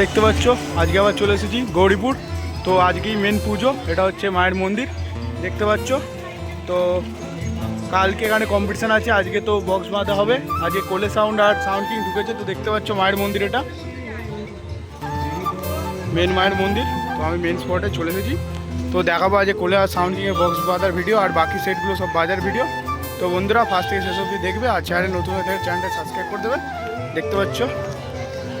দেখতে পাচ্ছ, আজকে আবার চলে এসেছি গৌরীপুর। তো আজকেই মেন পুজো, এটা হচ্ছে মায়ের মন্দির, দেখতে পাচ্ছ। তো কালকে এখানে কম্পিটিশান আছে, আজকে তো বক্স বাঁধা হবে। আজকে কোলে সাউন্ড আর সাউন্ড ঢুকেছে, তো দেখতে পাচ্ছ মায়ের মন্দির এটা। মেন মায়ের মন্দির, তো আমি মেন স্পটে চলে এসেছি। তো দেখাবো আজকে কোলে আর সাউন্ড কিংয়ে বক্স বাঁধার ভিডিও আর বাকি সেটগুলো সব বাজার ভিডিও তো বন্ধুরা ফার্স্ট থেকে শেষ অবধি দেখবে, আর চ্যানেল নতুন হয়ে চ্যানেলটা সাবস্ক্রাইব করে দেবে। দেখতে পাচ্ছ।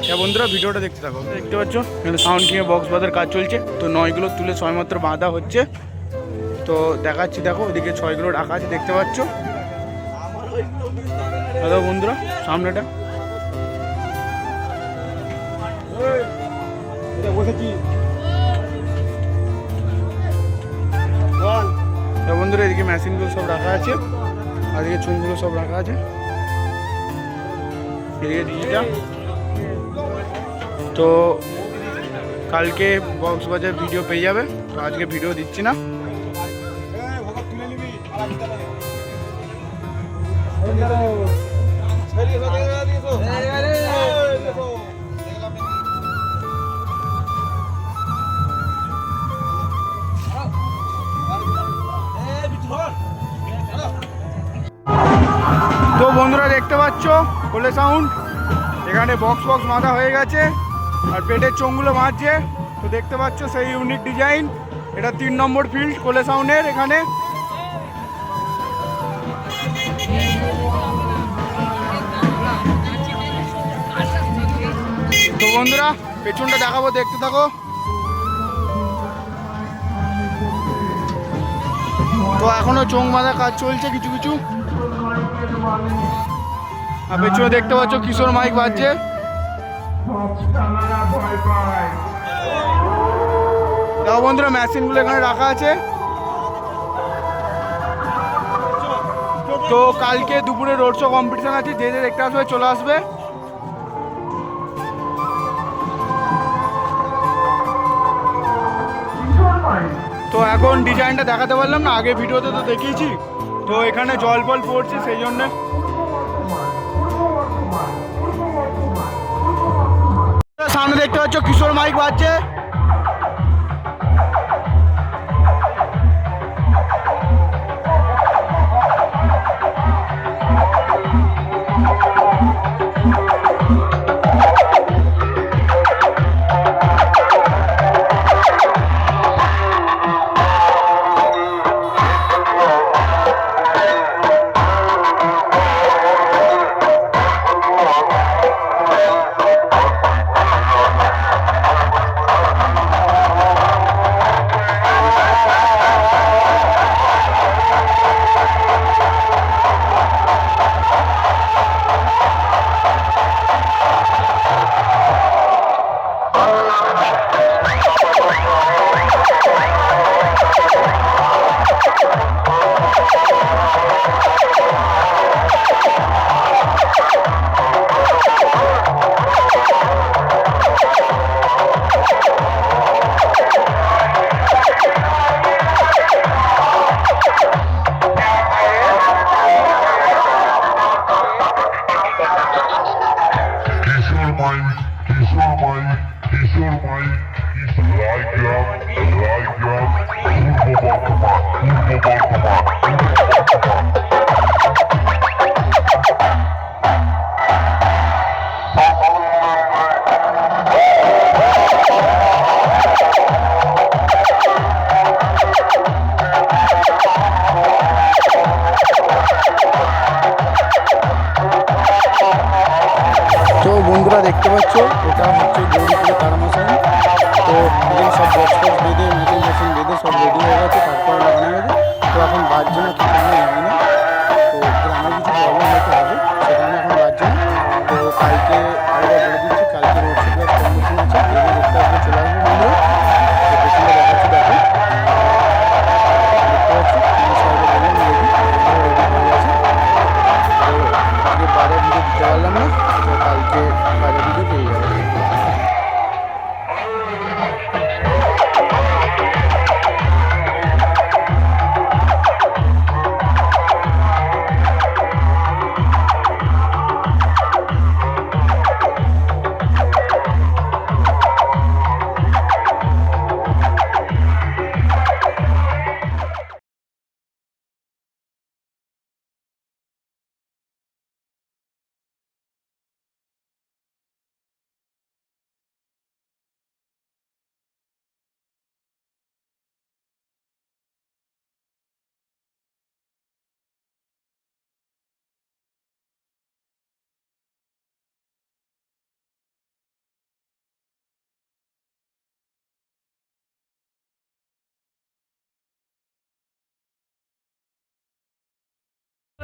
হ্যাঁ বন্ধুরা, ভিডিওটা দেখতে থাকো। দেখতে পাচ্ছ, এখানে সাউন্ড কিংয়ে বক্স বাঁধার কাজ চলছে। তো নয়গুলো তুলে ছয়মাত্র বাঁধা হচ্ছে। তো দেখাচ্ছি, দেখো, ওদিকে ছয়গুলো রাখা আছে, দেখতে পাচ্ছ? হ্যালো বন্ধুরা, সামনেটা। বন্ধুরা, এদিকে মেশিনগুলো সব রাখা আছে, আর এদিকে চুনগুলো সব রাখা আছে। এদিকে ডিজিটা তো কালকে বক্স বাজার ভিডিও পেয়ে যাবে। তো আজকে ভিডিও দিচ্ছি না। তো বন্ধুরা দেখতে পাচ্ছ কোলে সাউন্ড এখানে বক্স বক্স মাথা হয়ে গেছে। আর পেটের চোঙগুলো মারছে তো দেখতে পাচ্ছ সেই ইউনিক ডিজাইন এটা তিন নম্বর ফিল্ড কোলে সাউন্ডের এখানে। তো বন্ধুরা, পেছনটা দেখাবো, দেখতে থাকো। তো এখনও চোখ বাঁধা কাজ চলছে কিছু কিছু। আর পেছনে দেখতে পাচ্ছ কিশোর মাইক বাজছে। দেখো বন্ধুরা মেশিনগুলো এখানে রাখা আছে। তো কালকে দুপুরে রোড শো কম্পিটিশন আছে, যে যে দেখতে আসবে চলে আসবে। তো এখন ডিজাইনটা দেখাতে পারলাম না, আগে ভিডিওতে তো দেখিয়েছি। তো এখানে জল ফল পড়ছে, সেই জন্য সামনে দেখতে পাচ্ছ কিশোর মাইক বাজছে। বন্ধুরা দেখতে পাচ্ছ, এটা হচ্ছে গৌরীপুরে মশাই তো এখানে সব বক্স বেঁধে মেশিন মেশিন বেঁধে সব রেডি হয়ে গেছে, তারপরে লাগানো গেছে তো এখন বাজছে না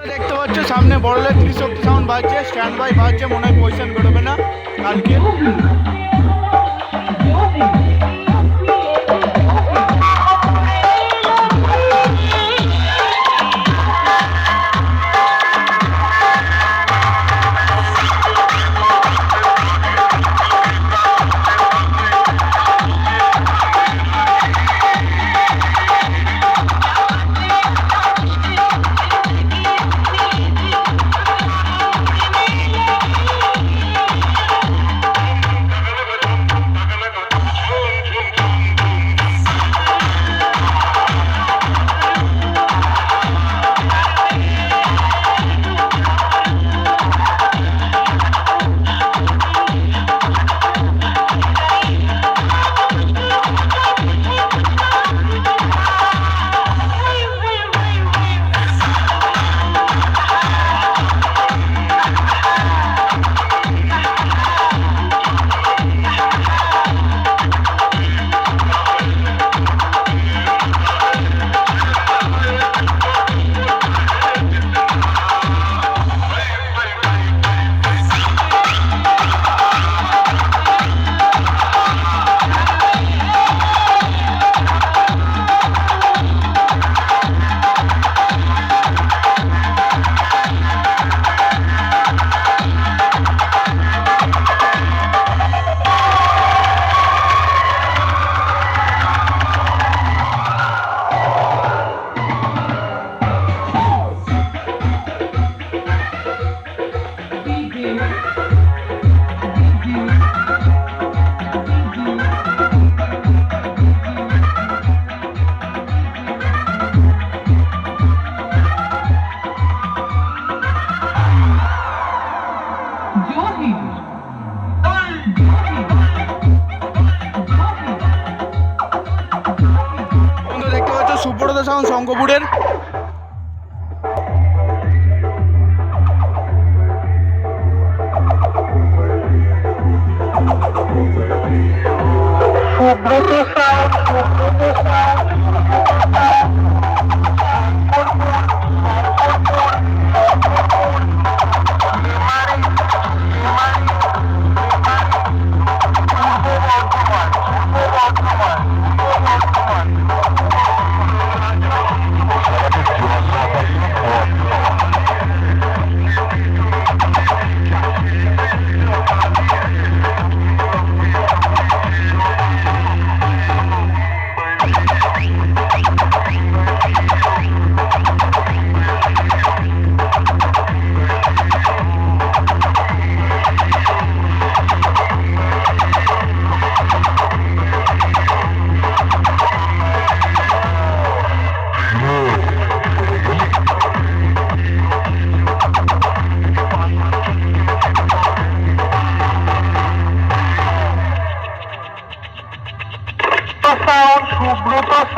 দেখতে পাচ্ছ সামনে বড়লের ত্রিশক্তি সাউন্ড বাজছে স্ট্যান্ড বাই বাজছে, মনে হয় পজিশন বেরোবে না, কালকে। সুব্রত সাউন্ড শঙ্কপুরের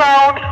সুব্রত